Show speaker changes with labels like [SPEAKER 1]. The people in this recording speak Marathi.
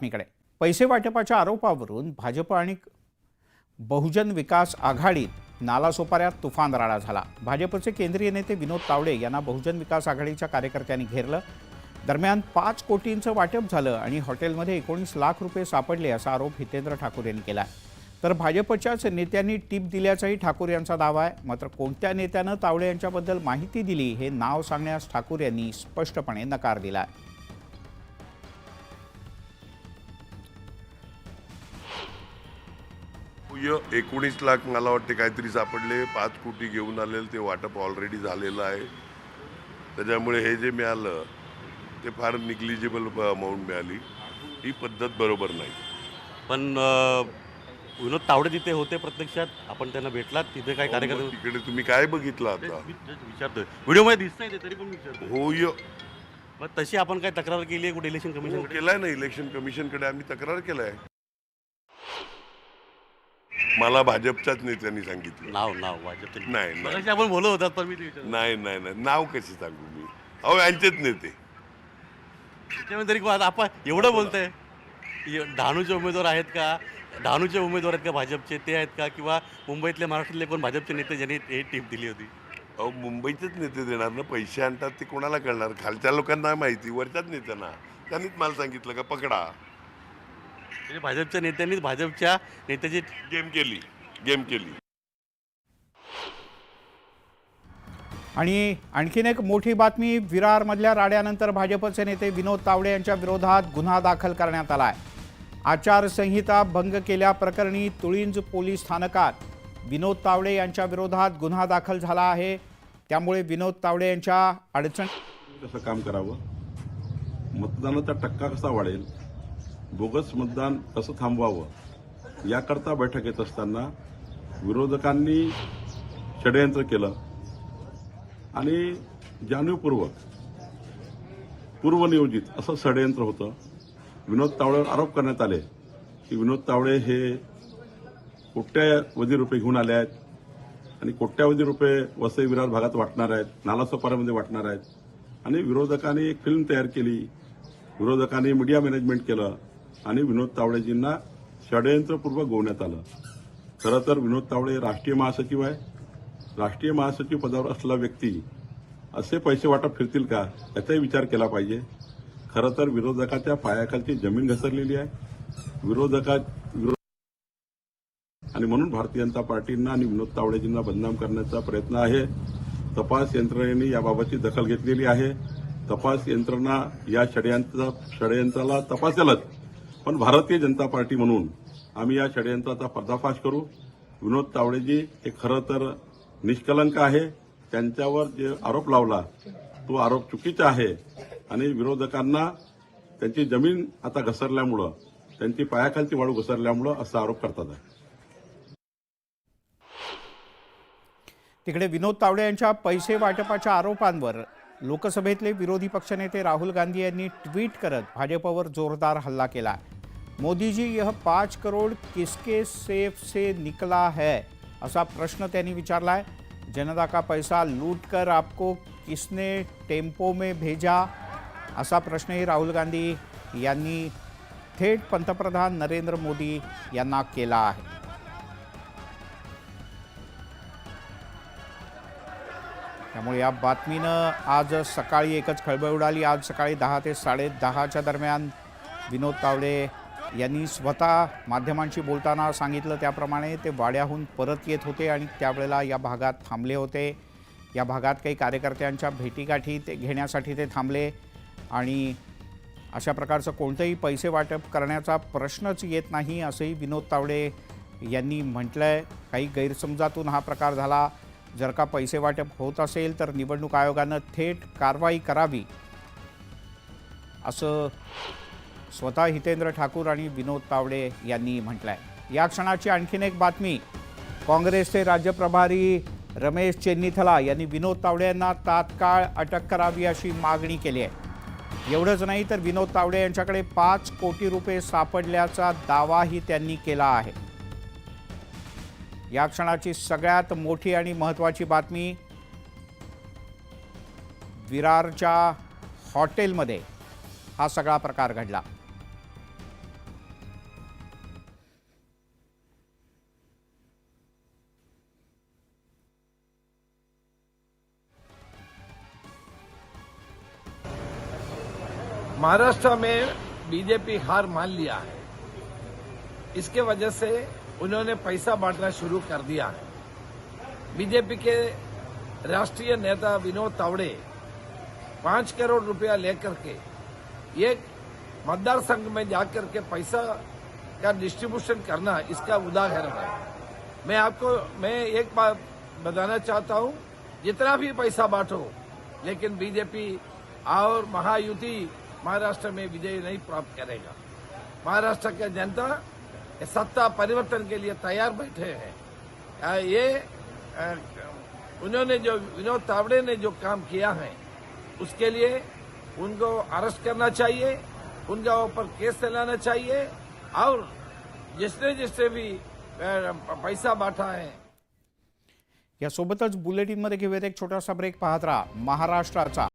[SPEAKER 1] बातमीकडे. पैसे वाटपाच्या आरोपावरून भाजप आणि बहुजन विकास आघाडीत नालासोपाऱ्यात तुफान राडा झाला. भाजपचे केंद्रीय नेते विनोद तावडे यांना बहुजन विकास आघाडीच्या कार्यकर्त्यांनी घेरलं. दरम्यान पाच कोटींचं वाटप झालं आणि हॉटेलमध्ये एकोणीस लाख रुपये सापडले असा आरोप हितेंद्र ठाकूर यांनी केला तर भाजपच्याच नेत्यांनी टीप दिल्याचाही ठाकूर यांचा दावा आहे. मात्र कोणत्या नेत्यानं तावडे यांच्याबद्दल माहिती दिली हे नाव सांगण्यास ठाकूर यांनी स्पष्टपणे नकार दिला आहे
[SPEAKER 2] य एकोणीस लाख मला वाटते काहीतरी सापडले. पाच कोटी घेऊन आलेलं ते वाटप ऑलरेडी झालेलं आहे. त्याच्यामुळे हे जे मिळालं ते फार निग्लिजिबल अमाऊंट मिळाली. ही पद्धत बरोबर नाही.
[SPEAKER 3] पण विनोद तावडे तिथे होते प्रत्यक्षात आपण त्यांना भेटलात तिथे काय
[SPEAKER 2] मग
[SPEAKER 3] कार्यक्रम
[SPEAKER 2] तिकडे तुम्ही काय बघितलं आता?
[SPEAKER 3] विचारतोय. व्हिडिओमध्ये दिसत नाही तरी पण विचारतोय.
[SPEAKER 2] होय
[SPEAKER 3] मग तशी आपण काय तक्रार केली आहे? कुठे इलेक्शन
[SPEAKER 2] हो,
[SPEAKER 3] कमिशन
[SPEAKER 2] केलाय ना इलेक्शन कमिशनकडे आम्ही तक्रार केलाय. मला भाजपच्याच नेत्यांनी सांगितलं.
[SPEAKER 3] नाव नाव भाजपचे
[SPEAKER 2] नाही नाही.
[SPEAKER 3] मगाशी आपण बोलत होतात पण मी ते विचारलं.
[SPEAKER 2] नाही नाही नाही. नाव कसे सांगू मी? अहो यांचेच नेते.
[SPEAKER 3] त्याच्यामुळे तरी कोण- आपण एवढं बोलतंय? य- डहाणूचे उमेदवार आहेत का? डहाणूचे उमेदवार आहेत का भाजपचे? ते आहेत का? किंवा मुंबईतले महाराष्ट्रातले कोण भाजपचे नेते ज्यांनी हे टीप दिली होती?
[SPEAKER 2] अहो मुंबईचेच नेते देणार ना? पैसे आणतात ते कोणाला कळणार? खालच्या लोकांना माहिती वरच्याच नेत्यांना. त्यांनीच मला सांगितलं का पकडा.
[SPEAKER 3] म्हणजे भाजपच्या नेत्यांनीच भाजपच्या नेत्याची
[SPEAKER 2] गेम केली. गेम केली.
[SPEAKER 1] आणि आणखीन एक मोठी बातमी विरारमधल्या राड्यानंतर भाजपचे नेते विनोद तावडे यांच्या विरोधात गुन्हा दाखल करण्यात आला आहे आचारसंहिता भंग केल्याप्रकरणी तुळींज पोलीस स्थानकात विनोद तावडे यांच्या विरोधात गुन्हा दाखल झाला आहे. त्यामुळे विनोद तावडे यांच्या अडचण
[SPEAKER 4] कसं काम करावं? मतदानाचा टक्का कसा वाढेल? बोगस मतदान कसं थांबवावं? याकरता बैठक येत असताना विरोधकांनी षडयंत्र केलं. आणि जाणीवपूर्वक पूर्वनियोजित असं षडयंत्र होतं. विनोद तावडेवर आरोप करण्यात आले की विनोद तावडे हे कोट्यावधी रुपये घेऊन आले आहेत आणि कोट्यावधी रुपये वसई विरार भागात वाटणार आहेत नालासोपाऱ्यामध्ये वाटणार आहेत. आणि विरोधकांनी एक फिल्म तयार केली. विरोधकांनी मीडिया मॅनेजमेंट केलं. आणि विनोद तावडेजींना षडयंत्रपूर्वक गोवण्यात आलं. खरं तर विनोद तावडे राष्ट्रीय महासचिव आहे राष्ट्रीय महासचिव पदावर असलेला व्यक्ती असे पैसे वाटप फिरतील का? याचाही विचार केला पाहिजे. खरं तर विरोधकाच्या पायाखालची जमीन घसरलेली आहे. विरोधका विरोध आणि म्हणून भारतीय जनता पार्टींना आणि विनोद तावडेजींना बदनाम करण्याचा प्रयत्न आहे. तपास यंत्रणेने याबाबतची दखल घेतलेली आहे. तपास यंत्रणा या षडयंत्र षडयंत्राला तपासेलच. पण भारतीय जनता पार्टी म्हणून आम्ही या षडयंत्राचा पर्दाफाश करू. विनोद तावडेजी हे खरं तर निष्कलंक आहे. त्यांच्यावर जे आरोप लावला तो आरोप चुकीचा आहे. आणि विरोधकांना त्यांची जमीन आता घसरल्यामुळं त्यांची पायाखालची वाळू घसरल्यामुळं असा आरोप करतात. आहे
[SPEAKER 1] तिकडे विनोद तावडे यांच्या पैसे वाटपाच्या आरोपांवर लोकसभेतले विरोधी पक्षनेते राहुल गांधी यांनी ट्विट करत भाजपवर जोरदार हल्ला केला. मोदीजी यह पाच करोड किसके सेफ से निकला है? असा प्रश्न त्यांनी विचारला आहे जनता का पैसा लूट कर आपको किसने टेम्पो में भेजा? असा प्रश्नही राहुल गांधी यांनी थेट पंतप्रधान नरेंद्र मोदी यांना केला आहे. त्यामुळे या बातमीनं आज सकाळी एकच खळबळ उडाली. आज सकाळी दहा ते साडे दहाच्या दरम्यान विनोद तावडे यांनी स्वतः माध्यमांशी बोलताना सांगितलं त्याप्रमाणे ते वाड्याहून परत येत होते आणि त्यावेळेला या भागात थांबले होते. या भागात काही कार्यकर्त्यांच्या भेटीगाठी ते घेण्यासाठी ते थांबले आणि अशा प्रकारचं कोणतंही पैसे वाटप करण्याचा प्रश्नच येत नाही असंही विनोद तावडे यांनी म्हटलं आहे काही गैरसमजातून हा प्रकार झाला. जर का पैसे वाटप होत असेल तर निवडणूक आयोगानं थेट कारवाई करावी असं स्वतः हितेंद्र ठाकूर आणि विनोद तावडे यांनी म्हटलं आहे या क्षणाची आणखीन एक बातमी काँग्रेसचे राज्य प्रभारी रमेश चेन्नीथला यांनी विनोद तावडे यांना तात्काळ अटक करावी अशी मागणी केली आहे. एवढंच नाही तर विनोद तावडे यांच्याकडे पाच कोटी रुपये सापडल्याचा दावाही त्यांनी केला आहे. या क्षणाची सगळ्यात मोठी आणि महत्त्वाची बातमी विरारच्या हॉटेलमध्ये हा सगळा प्रकार घडला.
[SPEAKER 5] महाराष्ट्र में बीजेपी हार मान लिया है। इसके वजह से उन्होंने पैसा बांटना शुरू कर दिया। है बीजेपी के राष्ट्रीय नेता विनोद तावड़े पाँच करोड़ रुपया लेकर के एक मतदार संघ में जाकर के पैसा का डिस्ट्रीब्यूशन करना इसका उदाहरण है। मैं आपको, मैं एक बात बताना चाहता हूँ, जितना भी पैसा बांटो, लेकिन बीजेपी और महायुति महाराष्ट्र में विजय नहीं प्राप्त करेगा। महाराष्ट्र की जनता सत्ता परिवर्तन के लिए तैयार बैठे हैं। ये उन्होंने जो विनोद तावड़े ने जो काम किया है उसके लिए उनको अरेस्ट करना चाहिए उनका ऊपर केस चलाना चाहिए और जिसने जिसने भी पैसा बांटा है।
[SPEAKER 1] यासोबतच बुलेटिनमध्ये घेऊयात एक छोटासा ब्रेक पाहत राहा महाराष्ट्राचा.